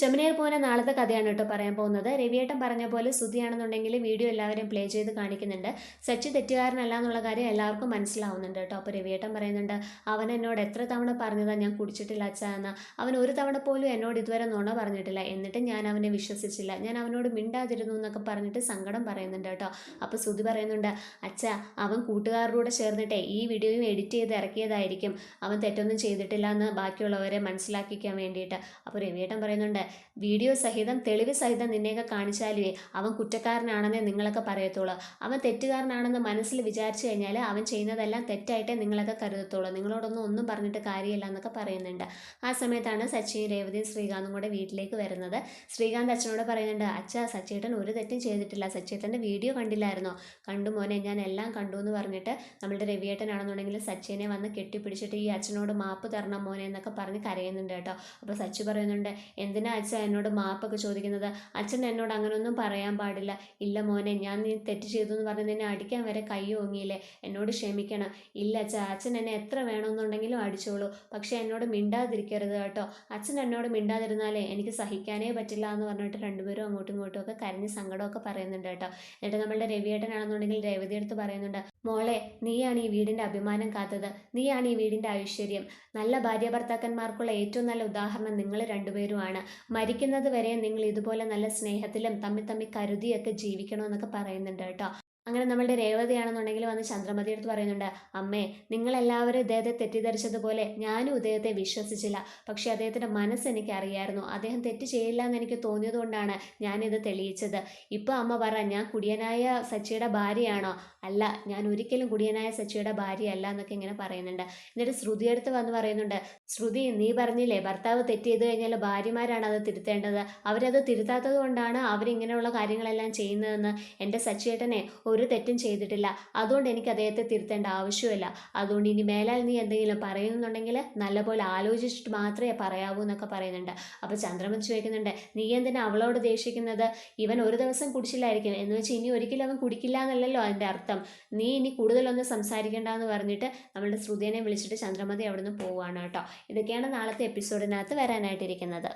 ജമുനയിൽ പോകുന്ന നാളത്തെ കഥയാണ് കേട്ടോ പറയാൻ പോകുന്നത്. രവിയേട്ടൻ പറഞ്ഞ പോലെ ശ്രുതിയാണെന്നുണ്ടെങ്കിൽ വീഡിയോ എല്ലാവരും പ്ലേ ചെയ്ത് കാണിക്കുന്നുണ്ട്. സച്ചി തെറ്റുകാരനല്ല എന്നുള്ള കാര്യം എല്ലാവർക്കും മനസ്സിലാവുന്നുണ്ട് കേട്ടോ. അപ്പോൾ രവിയേട്ടൻ പറയുന്നുണ്ട് അവൻ എന്നോട് എത്ര തവണ പറഞ്ഞതാണ് ഞാൻ കുടിച്ചിട്ടില്ല അച്ഛ എന്ന്. അവൻ ഒരു തവണ പോലും എന്നോട് ഇതുവരെ നുണ പറഞ്ഞിട്ടില്ല. എന്നിട്ട് ഞാൻ അവനെ വിശ്വസിച്ചില്ല. ഞാൻ അവനോട് മിണ്ടാതിരുന്നു എന്നൊക്കെ പറഞ്ഞിട്ട് സങ്കടം പറയുന്നുണ്ട് കേട്ടോ. അപ്പോൾ ശ്രുതി പറയുന്നുണ്ട് അച്ഛ അവൻ കൂട്ടുകാരുടെ ചേർന്നിട്ടേ ഈ വീഡിയോയും എഡിറ്റ് ചെയ്ത് ഇറക്കിയതായിരിക്കും. അവൻ തെറ്റൊന്നും ചെയ്തിട്ടില്ല എന്ന് ബാക്കിയുള്ളവരെ മനസ്സിലാക്കിക്കാൻ വേണ്ടിയിട്ട്. അപ്പോൾ രവിയേട്ടൻ പറയുന്നുണ്ട് വീഡിയോ സഹിതം തെളിവ് സഹിതം നിന്നെയൊക്കെ കാണിച്ചാലേ അവൻ കുറ്റക്കാരനാണെന്നേ നിങ്ങളൊക്കെ പറയത്തുള്ളൂ. അവൻ തെറ്റുകാരനാണെന്ന് മനസ്സിൽ വിചാരിച്ചു കഴിഞ്ഞാൽ അവൻ ചെയ്യുന്നതെല്ലാം തെറ്റായിട്ടേ നിങ്ങളൊക്കെ കരുതത്തുള്ളൂ. നിങ്ങളോടൊന്നും ഒന്നും പറഞ്ഞിട്ട് കാര്യമില്ല എന്നൊക്കെ പറയുന്നുണ്ട്. ആ സമയത്താണ് സച്ചിൻ രേവതിയും ശ്രീകാന്തും കൂടെ വീട്ടിലേക്ക് വരുന്നത്. ശ്രീകാന്ത് അച്ഛനോട് പറയുന്നുണ്ട് അച്ഛ സച്ചേട്ടൻ ഒരു തെറ്റും ചെയ്തിട്ടില്ല. സച്ചേട്ടന്റെ വീഡിയോ കണ്ടില്ലായിരുന്നോ? കണ്ടു മോനെ ഞാൻ എല്ലാം കണ്ടു എന്ന് പറഞ്ഞിട്ട് നമ്മളുടെ രവിയേട്ടനാണെന്നുണ്ടെങ്കിൽ സച്ചിനെ വന്ന് കെട്ടിപ്പിടിച്ചിട്ട് ഈ അച്ഛനോട് മാപ്പ് തരണം മോനെ എന്നൊക്കെ പറഞ്ഞ് കരയുന്നുണ്ട് കേട്ടോ. അപ്പോൾ സച്ചി പറയുന്നുണ്ട് എന്തിനാ അച്ഛൻ എന്നോട് മാപ്പൊക്കെ ചോദിക്കുന്നത് അച്ഛൻ എന്നോട് അങ്ങനെയൊന്നും പറയാൻ പാടില്ല. ഇല്ല മോനെ ഞാൻ നീ തെറ്റ് ചെയ്തു എന്ന് പറഞ്ഞ് നിന്നെ അടിക്കാൻ വരെ കൈ ഓങ്ങിയില്ലേ? എന്നോട് ക്ഷമിക്കണം. ഇല്ല അച്ഛ അച്ഛൻ എന്നെ എത്ര വേണമെന്നുണ്ടെങ്കിലും അടിച്ചോളൂ. പക്ഷേ എന്നോട് മിണ്ടാതിരിക്കരുത് കേട്ടോ. അച്ഛൻ എന്നോട് മിണ്ടാതിരുന്നാലേ എനിക്ക് സഹിക്കാനേ പറ്റില്ല എന്ന് പറഞ്ഞിട്ട് രണ്ടുപേരും അങ്ങോട്ടും ഇങ്ങോട്ടും ഒക്കെ കരഞ്ഞ് സങ്കടമൊക്കെ പറയുന്നുണ്ട് കേട്ടോ. എന്നിട്ട് നമ്മളുടെ രവിയേട്ടനാണെന്നുണ്ടെങ്കിൽ രേവതി എടുത്ത് പറയുന്നുണ്ട് മോളെ നീയാണ് ഈ വീടിന്റെ അഭിമാനം കാത്തത്. നീയാണ് ഈ വീടിന്റെ ഐശ്വര്യം. നല്ല ഭാര്യ ഭർത്താക്കന്മാർക്കുള്ള ഏറ്റവും നല്ല ഉദാഹരണം നിങ്ങൾ രണ്ടുപേരുമാണ്. മരിക്കുന്നത് വരെ നിങ്ങൾ ഇതുപോലെ നല്ല സ്നേഹത്തിലും തമ്മിൽ തമ്മിൽ കരുതിയൊക്കെ ജീവിക്കണമെന്നൊക്കെ പറയുന്നുണ്ട് കേട്ടോ. അങ്ങനെ നമ്മളുടെ രേവതിയാണെന്നുണ്ടെങ്കിൽ വന്ന് ചന്ദ്രമതി എടുത്ത് പറയുന്നുണ്ട് അമ്മേ നിങ്ങളെല്ലാവരും ഇദ്ദേഹത്തെ തെറ്റിദ്ധരിച്ചതുപോലെ ഞാനും ഇദ്ദേഹത്തെ വിശ്വസിച്ചില്ല. പക്ഷേ അദ്ദേഹത്തിന്റെ മനസ്സ് എനിക്ക് അറിയായിരുന്നു അദ്ദേഹം തെറ്റ് ചെയ്യില്ല എന്ന് എനിക്ക് തോന്നിയതുകൊണ്ടാണ് ഞാനിത് തെളിയിച്ചത്. ഇപ്പോൾ അമ്മ പറ ഞാൻ കുടിയനായ സച്ചിയുടെ ഭാര്യയാണോ? അല്ല ഞാൻ ഒരിക്കലും കുടിയനായ സച്ചിയുടെ ഭാര്യയല്ല എന്നൊക്കെ ഇങ്ങനെ പറയുന്നുണ്ട്. എന്നിട്ട് ശ്രുതി അടുത്ത് വന്ന് പറയുന്നുണ്ട് ശ്രുതി നീ പറഞ്ഞില്ലേ ഭർത്താവ് തെറ്റ് ചെയ്ത് കഴിഞ്ഞാൽ ഭാര്യമാരാണ് അത് തിരുത്തേണ്ടത്? അവരത് തിരുത്താത്തത് കൊണ്ടാണ് അവരിങ്ങനെയുള്ള കാര്യങ്ങളെല്ലാം ചെയ്യുന്നതെന്ന്? എന്റെ സച്ചിയേട്ടനെ ഒരു തെറ്റും ചെയ്തിട്ടില്ല. അതുകൊണ്ട് എനിക്ക് അദ്ദേഹത്തെ തിരുത്തേണ്ട ആവശ്യമില്ല അതുകൊണ്ട് ഇനി മേലാൽ നീ എന്തെങ്കിലും പറയുന്നുണ്ടെങ്കിൽ നല്ലപോലെ ആലോചിച്ചിട്ട് മാത്രമേ പറയാവൂ എന്നൊക്കെ പറയുന്നുണ്ട്. അപ്പോൾ ചന്ദ്രമതി ചോദിക്കുന്നുണ്ട് നീ എന്തിനാ അവളോട് ദേഷിക്കുന്നത്? ഇവൻ ഒരു ദിവസം കുടിച്ചില്ലായിരിക്കും. എന്ന് വെച്ച് ഇനി ഒരിക്കലും അവൻ കുടിക്കില്ല എന്നല്ലല്ലോ അതിന്റെ അർത്ഥം. നീ ഇനി കൂടുതലൊന്നും സംസാരിക്കേണ്ട എന്ന് പറഞ്ഞിട്ട് നമ്മളുടെ ശ്രുതിനെ വിളിച്ചിട്ട് ചന്ദ്രമതി അവിടുന്ന് പോവുകയാണ് കേട്ടോ. ഇതൊക്കെയാണ് നാളത്തെ എപ്പിസോഡിനകത്ത് വരാനായിട്ടിരിക്കുന്നത്.